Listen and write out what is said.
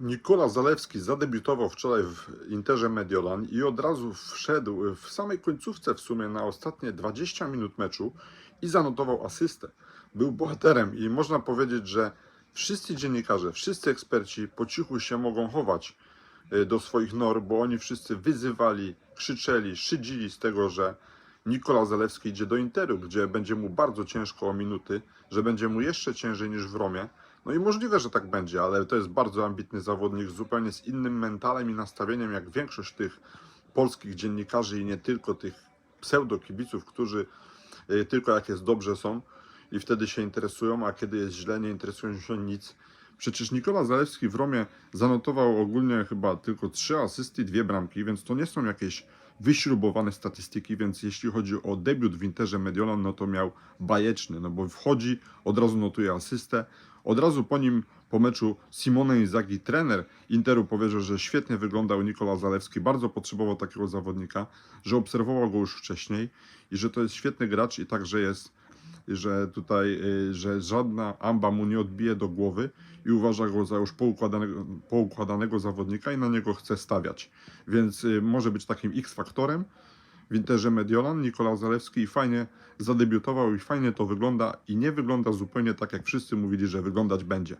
Nikola Zalewski zadebiutował wczoraj w Interze Mediolan i od razu wszedł w samej końcówce w sumie na ostatnie 20 minut meczu i zanotował asystę. Był bohaterem i można powiedzieć, że wszyscy dziennikarze, wszyscy eksperci po cichu się mogą chować y, do swoich nor, bo oni wszyscy wyzywali, krzyczeli, szydzili z tego, że Nikola Zalewski idzie do Interu, gdzie będzie mu bardzo ciężko o minuty, że będzie mu jeszcze ciężej niż w Romie. No i możliwe, że tak będzie, ale to jest bardzo ambitny zawodnik, zupełnie z innym mentalem i nastawieniem, jak większość tych polskich dziennikarzy i nie tylko tych pseudo-kibiców, którzy y, tylko jak jest dobrze są i wtedy się interesują, a kiedy jest źle, nie interesują się nic. Przecież Nikola Zalewski w Romie zanotował ogólnie chyba tylko trzy asysty, dwie bramki, więc to nie są jakieś wyśrubowane statystyki, więc jeśli chodzi o debiut w Interze Mediolan, no to miał bajeczny, no bo wchodzi, od razu notuje asystę, od razu po nim, po meczu Simone Inzaghi, trener Interu powiedział, że świetnie wyglądał Nikola Zalewski, bardzo potrzebował takiego zawodnika, że obserwował go już wcześniej i że to jest świetny gracz i także jest że tutaj, y, że żadna amba mu nie odbije do głowy i uważa go za już poukładanego, poukładanego zawodnika i na niego chce stawiać. Więc y, może być takim X-faktorem w Interze Mediolan, Nikola Zalewski i fajnie zadebiutował i fajnie to wygląda i nie wygląda zupełnie tak, jak wszyscy mówili, że wyglądać będzie.